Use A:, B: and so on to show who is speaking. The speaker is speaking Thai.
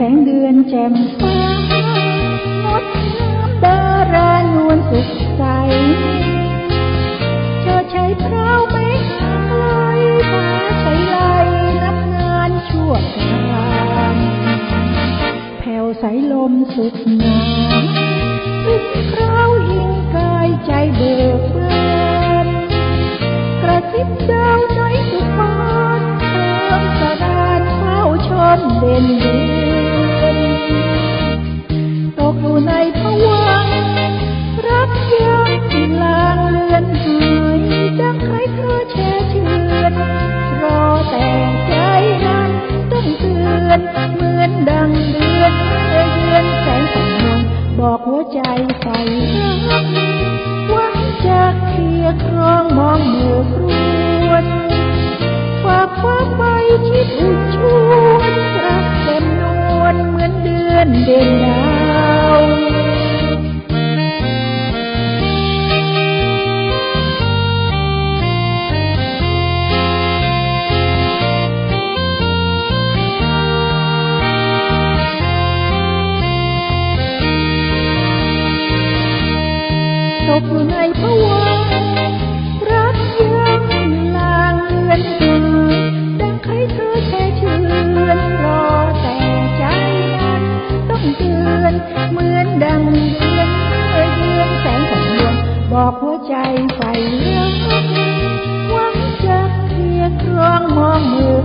A: แสงเดือนแจ่มฟ้างดงามดารานวลสุขใสเชิดชัยพราวไม่ห่างไกลฟ้าใช้ไลนับนานชั่วการแผ่วใสลมสุดหนาวถึงคราวอิงกายใจเบิกบานกระซิบดาวในสุพานเติมสรานเฝ้าชมเด่นเดือน อยู่ในภวังรักยังลางเลือนหายดังใครเธอแช่เชือนรอแต่ใจนั้นต้องเตือนเหมือนดังเดือนเยือนแสงสองมนบอกหัวใจใฝ่รักหวังจะเคลียร์ครองมองเมื่อครวนฝากความไปคิดอุ่นชวนรักเต็มนวลเหมือนเดือนเด่น ดาวตกอยู่ในภวังรักยังลางเลือนหายดังใครเธอแช่เชือนรอแต่ใจนั้นต้องเตือนเหมือนดังเดือนเมื่อเดือนแสงของเดือนบอกหัวใจใฝ่รักหวังจะเคลียร์ครองมองมือ